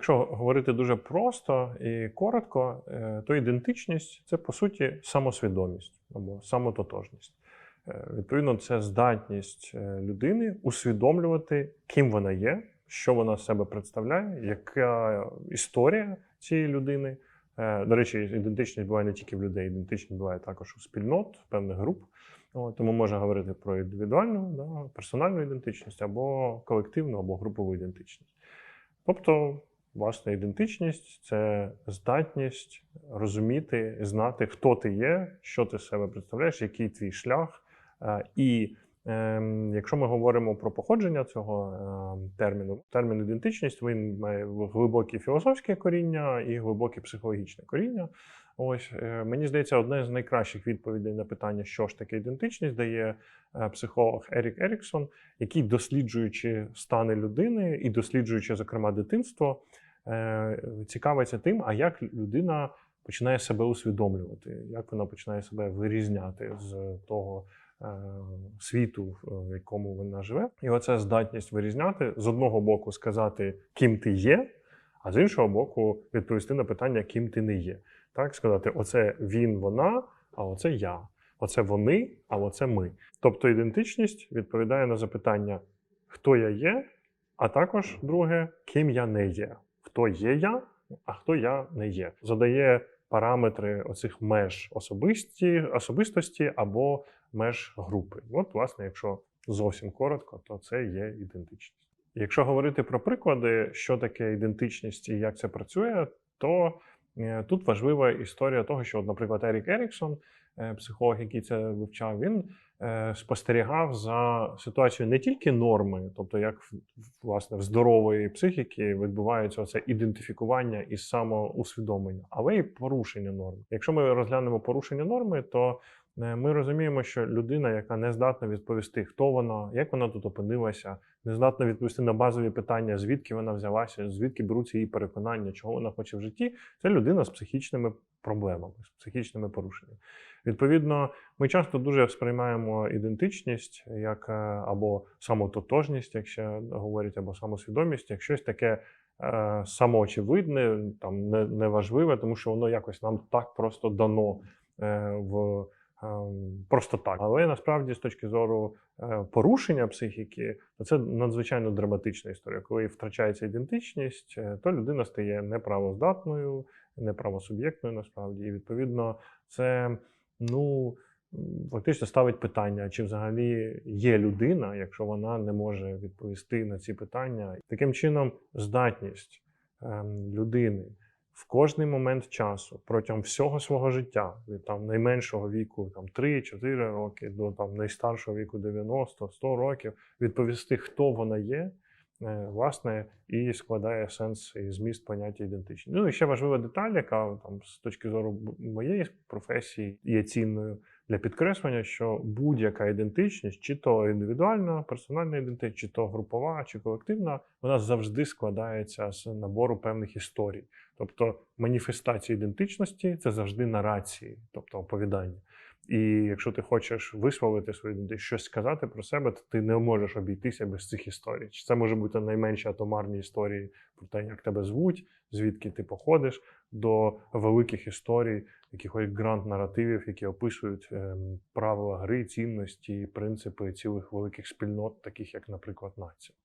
Якщо говорити дуже просто і коротко, е, то ідентичність це по суті самосвідомість або самототожність. Е, Відповідно, це здатність е, людини усвідомлювати, ким вона є, що вона з себе представляє, яка історія цієї людини. До речі, ідентичність буває не тільки в людей, ідентичність буває також у спільнот, певних груп. Тому можна говорити про індивідуальну, да, персональну ідентичність або колективну, або групову ідентичність. Тобто, власне, ідентичність це здатність розуміти, знати, хто ти є, що ти себе представляєш, який твій шлях. Е, І ем, якщо ми говоримо про походження цього ем, терміну, термін ідентичність він має глибоке філософське коріння і глибоке психологічне коріння. Ось е, мені здається, одне з найкращих відповідей на питання, що ж таке ідентичність, дає е, психолог Ерік Еріксон, який, досліджуючи стани людини і досліджуючи, зокрема, дитинство, е, цікавиться тим, а як людина починає себе усвідомлювати, як вона починає себе вирізняти з того світу, в якому вона живе. І оця здатність вирізняти з одного боку сказати, ким ти є, а з іншого боку, відповісти на питання, ким ти не є. Так, сказати, оце він, вона, а оце я. Оце вони, а оце ми. Тобто ідентичність відповідає на запитання, хто я є, а також друге, ким я не є. Хто є я, а хто я не є. Задає параметри оцих меж особисті, особистості або меж групи. От, власне, якщо зовсім коротко, то це є ідентичність. Якщо говорити про приклади, що таке ідентичність і як це працює, то тут важлива історія того, що, наприклад, Ерік Еріксон, е, психолог, який це вивчав, він е, спостерігав за ситуацією не тільки норми, тобто як власне в здорової психіки відбувається це ідентифікування і самоусвідомлення, але й порушення норм. Якщо ми розглянемо порушення норми, то е, ми розуміємо, що людина, яка не здатна відповісти, хто вона, як вона тут опинилася, не здатна відповісти на базові питання, звідки вона взялася, звідки беруться її переконання, чого вона хоче в житті, це людина з психічними проблемами, з психічними порушеннями. Відповідно, ми часто дуже сприймаємо ідентичність як е, або самототожність, якщо говорять, або самосвідомість, як щось таке е, самоочевидне, там не- неважливе, тому що воно якось нам так просто дано е, в просто так. Але насправді, з точки зору е, порушення психіки, то це надзвичайно драматична історія. Коли втрачається ідентичність, е, то людина стає неправоздатною, неправосуб'єктною насправді. І відповідно, це ну. Фактично ставить питання, чи взагалі є людина, якщо вона не може відповісти на ці питання. Таким чином, здатність ем, людини кожний момент часу протягом всього свого життя, від там найменшого віку, там 3-4 роки, до там найстаршого віку 90-100 років, відповісти, хто вона є, е, власне, і складає сенс і зміст поняття ідентичність. Ну і ще важлива деталь, яка там з точки зору моєї професії є цінною для підкреслення, що будь-яка ідентичність, чи то індивідуальна, персональна ідентичність, чи то групова, чи колективна, вона завжди складається з набору певних історій. Тобто маніфестація ідентичності це завжди нарації, тобто оповідання. І якщо ти хочеш висловити свою ідентичність, щось сказати про себе, то ти не можеш обійтися без цих історій. Чи це може бути найменші атомарні історії про те, як тебе звуть, звідки ти походиш, до великих історій, якихось грант-наративів, які описують ем, правила гри, цінності, принципи цілих великих спільнот, таких як, наприклад, нація.